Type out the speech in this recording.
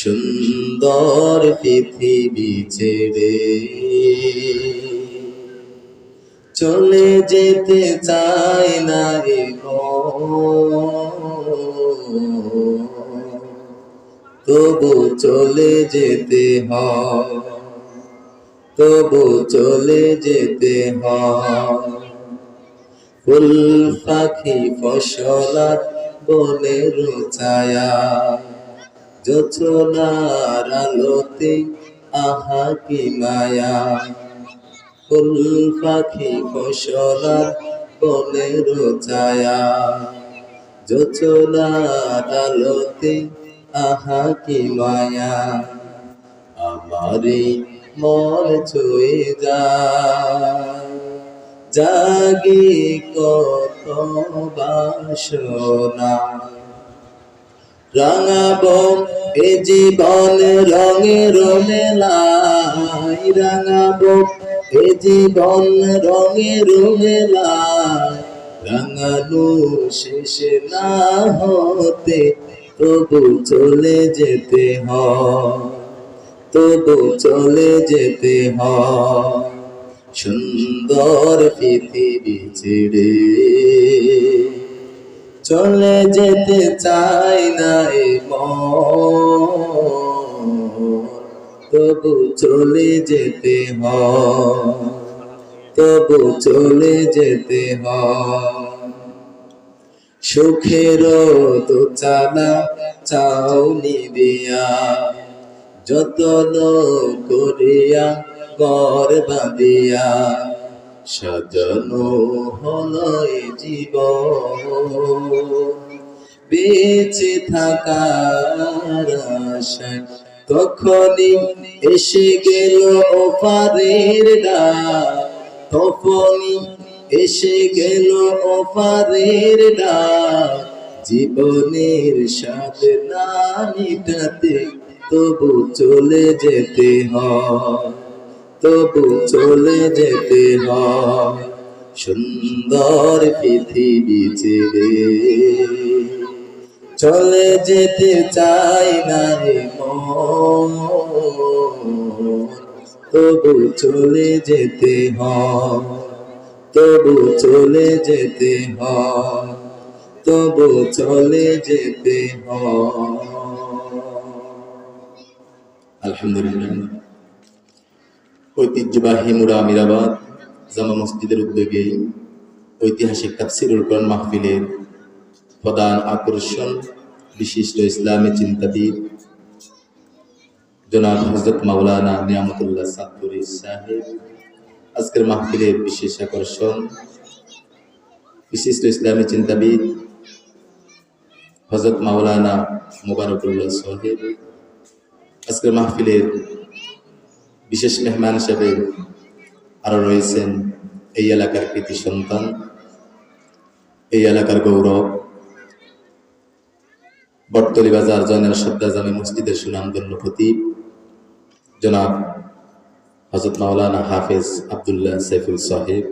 সুন্দর পৃথিবী ছেড়ে। চলে যেতে চাই না রে তবু চলে যেতে হ তবু চলে যেতে হ ফুল পাখি ফসলার বনের ছায়া। যোচনার আলোতে, আহা কি মায়া। ফুল পাখি ফসলার বনের ছায়া। যোচনার আলোতে, আহা কি মায়া। আমারে মন ছুঁয়ে যায়। জাগে কত বাসনা। রাঙাবো। এ জীবন রঙের মেলায় রাঙাবো। এ জীবন রঙের মেলায় রাঙানো শেষ না হতে তবু চলে যেতে হয়। তবু চলে যেতে হয়। সুন্দর পৃথিবী ছেড়ে চলে যেতে চাই না এ তবু চলে যেতে হয়, তবু চলে যেতে হয়। সুখের তো চালা চাউনি দিয়া যতন করিয়া ঘর বাঁধিয়া সাজানো হলো জীব বেঁচে থাকার তখনই এসে গেল ওপারের ডাক। তখনই এসে গেল ওপারের ডাক। জীবনের স্বাদ না মিটাতে তবু চলে যেতে হয়। তবু চলে যেতে হয় সুন্দর পৃথিবী ছেড়ে। চলে যেতে চাই না রে তবু চলে যেতে হয়, তবু চলে যেতে হয়, তবু চলে যেতে হয়। আলহামদুলিল্লাহ। ঐতিহ্যবাহী মুরা আমিরাবাদ জামা মসজিদের উদ্যোগে ঐতিহাসিক তাফসিরুল কোরআন মাহফিলের প্রধান আকর্ষণ, বিশিষ্ট ইসলামী চিন্তাবিদ জনাব হজরত মাওলানা নিয়ামতুল্লাহ সাদপুরি সাহেব। আজকের মাহফিলের বিশেষ আকর্ষণ, বিশিষ্ট ইসলামী চিন্তাবিদ হজরত মাওলানা মুবারকুল্লাহ সাহেব। আজকের মাহফিলের বিশেষ মেহমান হিসেবে আরও রয়েছেন এই এলাকার কৃতি সন্তান, এই এলাকার গৌরব। বটতলি বাজার, জয়নাল সদ্দা জামে মসজিদের সুনামধন্য প্রতীক, জনাব হজরত মাওলানা হাফেজ আবদুল্লাহ সাইফুল সাহেব।